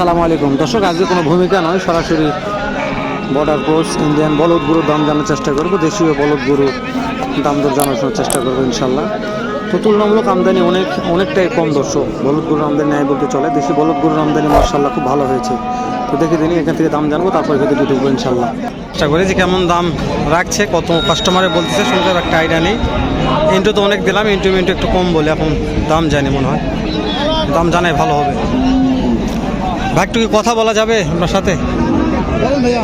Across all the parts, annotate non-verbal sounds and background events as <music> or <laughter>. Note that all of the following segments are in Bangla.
আসসালামু আলাইকুম। দর্শক, আজকে কোনো ভূমিকা নয়। সরাসরি বর্ডার ক্রস ইন্ডিয়ান বলদ গরুর দাম জানার চেষ্টা করব। দেশীয় বলদ গরু দাম দর জানার চেষ্টা করব ইনশাল্লাহ তো তুলনামূলক আমদানি অনেক, অনেকটাই কম দর্শক। বলদ গরুর আমদানি নেয় বলতে চলে। দেশি বলদ গরুর আমদানি মার্শাল্লাহ খুব ভালো হয়েছে। তো দেখে দিন, এখান থেকে দাম জানব, তারপর ভেতরে ঢুকবো ইনশাল্লাহ চেষ্টা করি যে কেমন দাম রাখছে, কত কাস্টমারে বলতেছে শুনতে একটা আইডিয়া নেই। ইন্টু তো অনেক দিলাম ইন্টু মিন্টু একটু কম বলে এখন দাম জানি মনে হয়। দাম জানাই ভালো হবে। ভাই একটু কি কথা বলা যাবে আপনার সাথে? ভাইয়া।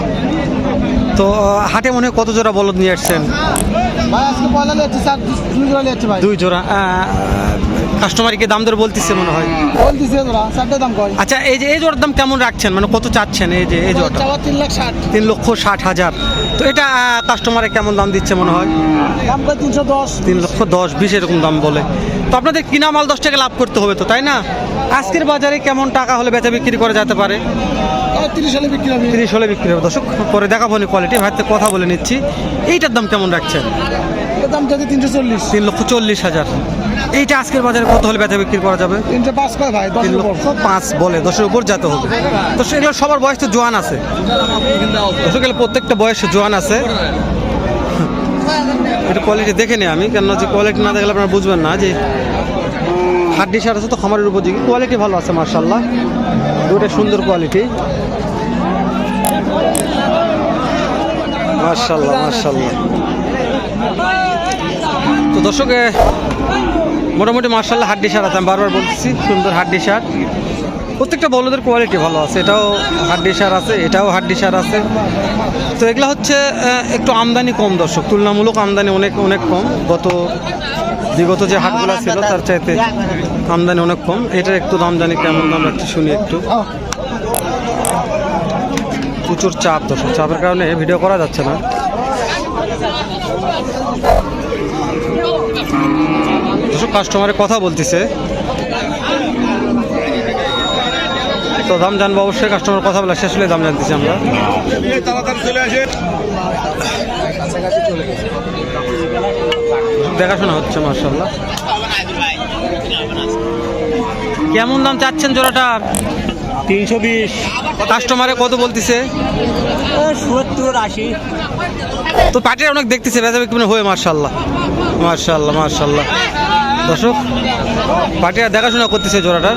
তো হাটে মনে হয় কত জোড়া বলদ নিয়ে আসছেন? দুই জোড়া ভাই। দুই জোড়া কাস্টমারকে দাম দর বলতেছে মনে হয়? বলতেছে জোড়া চারটে দাম কয়। আচ্ছা এই যে এই জোড়ার দাম কেমন রাখছেন? মানে কত চাচ্ছেন এই যে এই জোড়া তিন লক্ষ ষাট হাজার। তো এটা কাস্টমারে কেমন দাম দিচ্ছে মনে হয়? দাম প্রায় তিনশো দশ। তিন লক্ষ দশ বিশ এরকম দাম বলে। তো আপনাদের কিনা মাল দশ টাকা লাভ করতে হবে তো তাই না? আজকের বাজারে কেমন টাকা হলে বেচা বিক্রি করা যেতে পারে? তিরিশ হলে বিক্রি হবে। তিরিশ হলে বিক্রি হবে। দর্শক পরে দেখাবো কোয়ালিটি ভাইতে কথা বলে নিচ্ছি। এইটার দাম কেমন রাখছেন? এর দাম তিনশো চল্লিশ। তিন লক্ষ চল্লিশ হাজার। এইটা আজকের বাজারে কত হলে বেচা বিক্রি করা যাবে? তিনশো পাঁচ কয় ভাই? তিন লক্ষ পাঁচ বলে দশের উপর যেতে হবে। তো সেগুলো সবার বয়স তো জোয়ান আছে। দর্শক এগুলো প্রত্যেকটা বয়সে জোয়ান আছে। এটা কোয়ালিটি দেখে নিই আমি কেন যে কোয়ালিটি না দেখলে আপনারা বুঝবেন না যে হাড্ডি সার আছে তো খামারের উপযোগী কোয়ালিটি ভালো আছে মার্শাল্লাহ দুটো সুন্দর কোয়ালিটি মার্শাল্লাহ মার্শাল্লাহ তো দর্শক মোটামুটি মার্শাল্লাহ হাড্ডি সার আছে আমি বারবার বলতেছি সুন্দর হাড্ডি সার। প্রত্যেকটা বলদের কোয়ালিটি ভালো আছে এটাও হাড্ডি সার আছে এটাও হাড্ডি সার আছে। তো এগুলো হচ্ছে একটু আমদানি কম দর্শক তুলনামূলক আমদানি অনেক অনেক কম। গত বিগত যে হাটগুলো ছিল তার চাইতে আমদানি অনেক কম। এটার একটু দাম জানি কেমন দাম একটু শুনি একটু। প্রচুর চাপ দর্শক চাপের কারণে ভিডিও করা যাচ্ছে না। কিছু কাস্টমারে কথা বলতেছে। তো দাম জানব অবশ্যই কাস্টমার কথা বলা শেষ হলে দাম জানতেছি আমরা। দেখাশোনা হচ্ছে মার্শাল্লাহ কেমন দাম চাচ্ছেন জোড়াটা? তিনশো বিশ। কাস্টমারে কত বলতেছে? সত্তর আশি। তো পাটির অনেক দেখতেছে বেচা বিক্রি হয়ে মার্শাল্লাহ মার্শাল্লাহ মার্শাল্লাহ দর্শক পাটিরা দেখাশোনা করতেছে জোড়াটার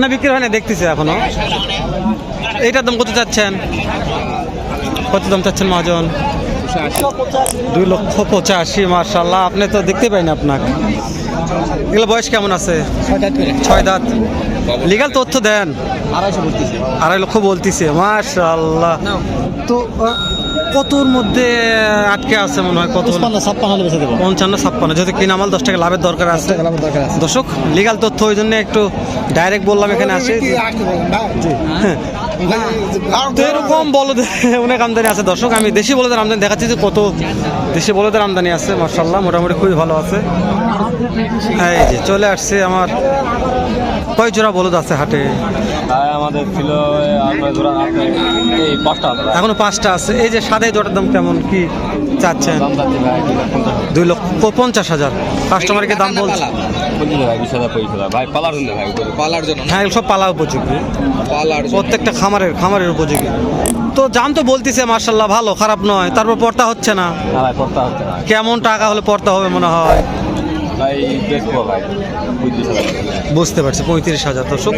না বিক্রি হয় না দেখতেছে এখনও। এইটার দাম কত চাচ্ছেন? কত দাম চাচ্ছেন মহাজন? দুই লক্ষ পঁচাশি মার্শাল্লাহ আপনি তো দেখতে পাই না আপনাকে। এগুলো বয়স কেমন আছে? ছয় দাঁত। লিগাল তথ্য দেন। আড়াই লক্ষ বলতিছে মাশাল্লাহ তো কতর মধ্যে আটকে আছে মনে হয়? কত পঞ্চান্ন ছাপ্পান্ন বেঁচে দেবো। পঞ্চান্ন ছাপ্পান্ন। যদি কিনা মাল দশ টাকা লাভের দরকার আছে। দরকার আছে। দর্শক লিগাল তথ্য ওই জন্য একটু ডাইরেক্ট বললাম এখানে আসে। তো এরকম বলদের অনেক আমদানি আছে। দর্শক, আমি দেশি বলদের আমদানি দেখাচ্ছি যে কত দেশি বলদের আমদানি আছে মার্শাল্লাহ মোটামুটি খুবই ভালো আছে। এই যে চলে আসছে আমার কয় জোড়া বলদ আছে হাটে? হ্যাঁ আমাদের ছিল এই পাঁচটা এখনও পাঁচটা আছে। এই যে সাদাই জোটার দাম কেমন? কি চাচ্ছেন? দাম দুই লক্ষ পঞ্চাশ। হাজার। কাস্টমারকে দাম বলছে। পঁচিশ ভাই বিশ হাজার পঁচিশ হাজার। ভাই পালার জন্য ভাই পালার জন্য হ্যাঁ সব পালা উপযোগী। প্রত্যেকটা খামারের খামারের উপযোগী। তো জাম তো বলতেছে মার্শাল্লাহ ভালো খারাপ নয়। তারপর পর্তা হচ্ছে না। না ভাই করতে হচ্ছে না। কেমন টাকা হলে পর্তা হবে মনে হয়? বুঝতে পারছি পঁয়ত্রিশ হাজার দর্শক।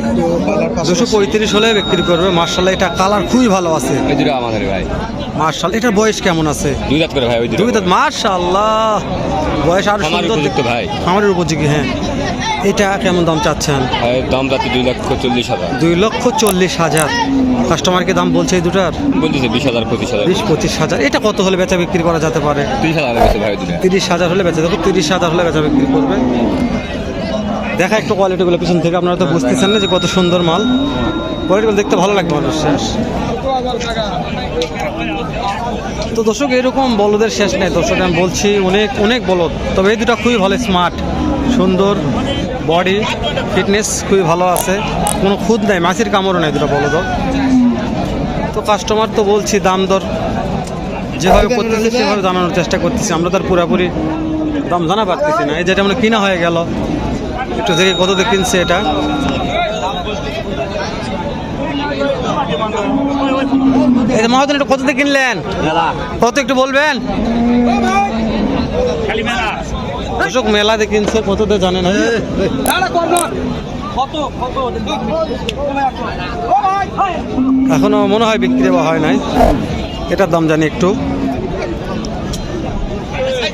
দুশো পঁয়ত্রিশ হলে বিক্রি করবে। মার্শাল এটা কালার খুবই ভালো আছে। আমাদের ভাই। মার্শাল এটার বয়স কেমন আছে? দুই দাঁত করে ভাই দুই দাঁত মার্শাল্লাহ। বয়স আর সুন্দর ভাই। খামারের উপযোগী হ্যাঁ। এটা কেমন দাম চাচ্ছেন? দাম যাচ্ছে দুই লক্ষ চল্লিশ হাজার। দুই লক্ষ চল্লিশ হাজার। কাস্টমারকে দাম বলছে এই দুটার? বলতেছে বিশ হাজার পঁচিশ হাজার। বিশ পঁচিশ হাজার। এটা কত হলে বেচা বিক্রি করা যেতে পারে? তিরিশ হাজার ভাই তিরিশ হাজার হলে বেচা দেখো তিরিশ হাজার হলে বেচা বিক্রি করবে। দেখা একটু কোয়ালিটিগুলো পিছন থেকে আপনারা তো বুঝতেছেন না যে কত সুন্দর মাল। কোয়ালিটিগুলো দেখতে ভালো লাগবে মানুষ শেষ তো দর্শক এরকম বলদের শেষ নেই। দর্শক আমি বলছি অনেক অনেক বলদ। তবে এই দুটো খুবই ভালো স্মার্ট সুন্দর। বডি ফিটনেস খুবই ভালো আছে। কোনো খুদ নাই মাছির কামড়ও নেই দুটো বলদ। তো তো কাস্টমার তো বলছি দাম দর যেভাবে করতেছে সেভাবে জানানোর চেষ্টা করতেছি। আমরা তার পুরোপুরি দাম জানা পারতেছি না। এই যেটা মানে কিনা হয়ে গেল। একটু দেখে কত দিয়ে কিনছে এটা। এই মহাজন এটা কত দিয়ে কিনলেন? কত একটু বলবেন? অশোক মেলাতে কিনছে কত দিয়ে জানেন এখনও মনে হয় বিক্রি হয় নাই। এটার দাম জানি একটু।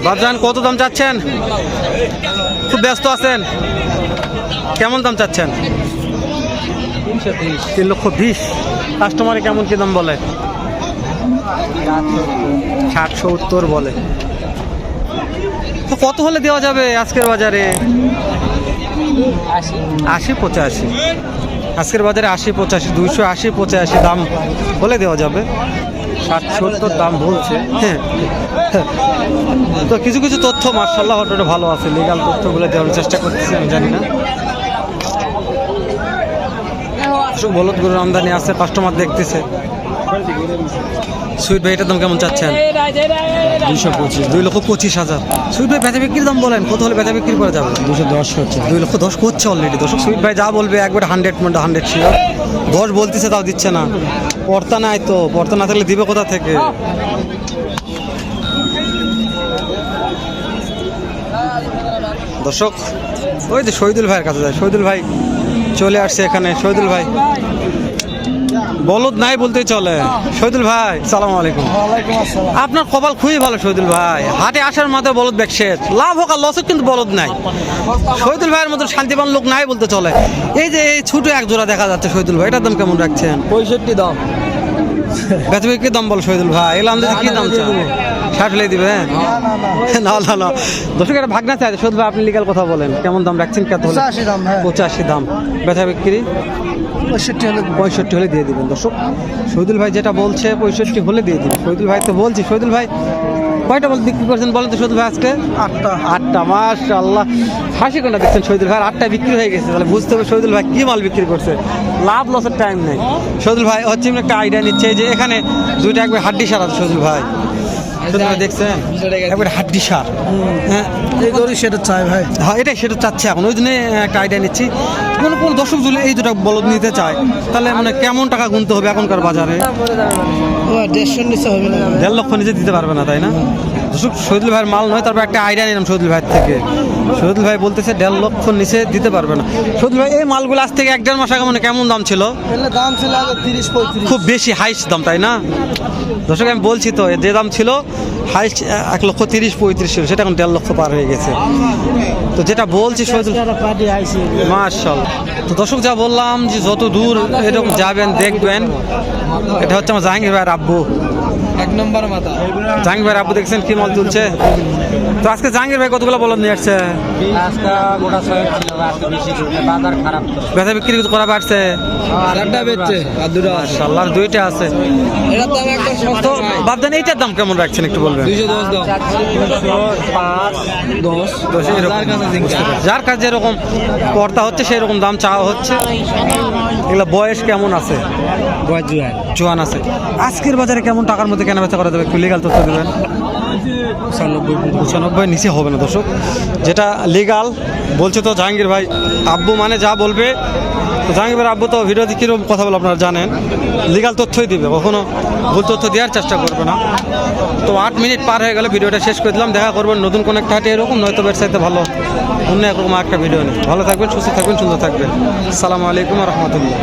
বাজান কত দাম চাচ্ছেন? খুব ব্যস্ত আছেন। কেমন দাম চাচ্ছেন? তিন লক্ষ বিশ। কাস্টমারে কেমন কি দাম বলে? ষাট সত্তর বলে। তো কত হলে দেওয়া যাবে আজকের বাজারে? আশি। পঁচাশি। আজকের বাজারে আশি পঁচাশি দুইশো আশি পঁচাশি দাম বলে দেওয়া যাবে। ষাট সত্তর দাম বলছে। হ্যাঁ। তো কিছু কিছু তথ্য মার্শাল্লাহ অটোটা ভালো আছে। লিগাল তথ্যগুলো দেওয়ার চেষ্টা করতেছি আমি জানি না। বলদ গরুর আমদানি আছে কাস্টমার দেখতেছে। সুইট ভাই এটার দাম কেমন চাচ্ছেন? দুইশো পঁচিশ। দুই লক্ষ পঁচিশ হাজার। সুইট ভাই বেচা বিক্রির দাম বলেন কত হলে বেচা বিক্রি করা যাবে? দুশো দশ হচ্ছে। দুই লক্ষ দশ করছে অলরেডি দর্শক সুইট ভাই যা বলবে একবার হান্ড্রেড মানে হান্ড্রেড শিওর দশ বলতেছে তাও দিচ্ছে না। পর্তা নাই তো পর্তা না থাকলে দিবে কোথা থেকে? দর্শক ওই যে শহীদুল ভাইয়ের কাছে যায়। শহীদুল ভাই চলে আসছে এখানে। শহীদুল ভাই বলদ নাই বলতেই চলে। শহীদুল ভাই সালাম আলাইকুম। আপনার কপাল খুবই ভালো শহীদুল ভাই। হাটে আসার মাথায় বলদ ব্যাকসেট লাভ হোক আর লস কিন্তু বলদ নাই। শহীদুল ভাইয়ের মতো শান্তিবান লোক নাই বলতে চলে। এই যে এই ছোট এক জোড়া দেখা যাচ্ছে শহীদুল ভাই এটার দাম কেমন রাখছেন? পঁয়ষট্টি দাম। বেচবে কি দাম বল শহীদুল ভাই। এলাম যদি কি দাম ষাট হলে দিবে <laughs> না না না দর্শক একটা ভাগনা চাই। শহীদুল ভাই আপনি লিগাল কথা বলেন। কেমন দাম রাখছেন? কত হলে? পঁচাশি দাম হ্যাঁ। পঁচাশি দাম। বেচা বিক্রি? পঁয়ষট্টি হলে পঁয়ষট্টি হলে দিয়ে দিবেন দর্শক। শহীদুল ভাই যেটা বলছে পঁয়ষট্টি হলে দিয়ে দিবেন। শহীদুল ভাই তো বলছি শহীদুল ভাই কয়টা বল বিক্রি করছেন বলেন তো শহীদুল ভাই আজকে? আটটা। আটটা মাশাল্লাহ হাসি কোনটা দেখছেন শহীদুল ভাই? আটটা বিক্রি হয়ে গেছে তাহলে বুঝতে হবে শহীদুল ভাই কী মাল বিক্রি করছে। লাভ লসের টাইম নেই। শহীদুল ভাই হচ্ছে একটা আইডিয়া নিচ্ছে যে এখানে দুইটা একবার হাড্ডি সার শহীদুল ভাই। শহীদুল দেখছেন? একবার হাড্ডি সার। হ্যাঁ? এই গরু সেটা চাই ভাই। হ্যাঁ এটাই সেটা চাচ্ছে এখন। ওই জন্য একটা আইডিয়া নিচ্ছি। কোন কোনো দর্শক জুলে এই দুটো বলদ নিতে চায় তাহলে মানে কেমন টাকা গুনতে হবে এখনকার বাজারে? দেড়শো নিচে হবে না। দেড় লক্ষ নিচে দিতে পারবে না তাই না? দর্শক শহীদুল ভাইয়ের মাল নয় তারপর একটা আইডিয়া নিলাম শহীদুল ভাইয়ের থেকে। শহীদুল ভাই বলতেছে দেড় লক্ষ নিচে দিতে পারবে না। শহীদুল ভাই এই মালগুলো আজ থেকে এক দেড় মাস আগে মানে কেমন দাম ছিল? দাম ছিল তিরিশ পঁয়ত্রিশ। খুব বেশি হাইস্ট দাম তাই না? দর্শক আমি বলছি তো যে দাম ছিল হাইস্ট এক লক্ষ তিরিশ পঁয়ত্রিশ ছিল সেটা এখন দেড় লক্ষ পার হয়ে গেছে। তো যেটা বলছি শহীদুল আইসি মার্শাল তো দর্শক যা বললাম যে যত দূর এরকম যাবেন দেখবেন এটা হচ্ছে আমার জাহাঙ্গীর ভাইয়ের আব্বু। এক নম্বর মাথা। জাহাঙ্গীর আপু দেখছেন কি মল তুলছে? তো আজকে জাহাঙ্গীর ভাই কতগুলো বলদ নিয়ে আসছে? বিক্রি করা আর দুইটা আছে। তো বাবদান এইটার দাম কেমন রাখছেন একটু বলবেন। যার কাছে যেরকম পর্তা হচ্ছে সেই রকম দাম চাওয়া হচ্ছে। এগুলো বয়স কেমন আছে? জোয়ান। আছে। আজকের বাজারে কেমন টাকার মধ্যে কেনা বেচা করা যাবে? একটু লিগাল তথ্য দেবেন। পঁচানব্বই নিচে হবে না দর্শক। যেটা লিগাল বলছে তো জাহাঙ্গীর ভাই, আব্বু মানে যা বলবে। তো জাহাঙ্গীর ভাই আব্বু তো ভিডিওতে কীরকম কথা বলে আপনারা জানেন? লিগাল তথ্যই দিবে, কখনো ভুল তথ্য দেওয়ার চেষ্টা করবে না। তো আট মিনিট পার হয়ে গেলে ভিডিওটা শেষ করে দিলাম। দেখা করবেন নতুন কোনো একটা হাটে এরকম, নয়তো ব্যবসায়তে ভালো, অন্য একরকম একটা ভিডিও নেই ভালো থাকবেন, সুস্থ থাকবেন, সুন্দর থাকবেন। আসসালামু আলাইকুম রহমতুল্লাহ।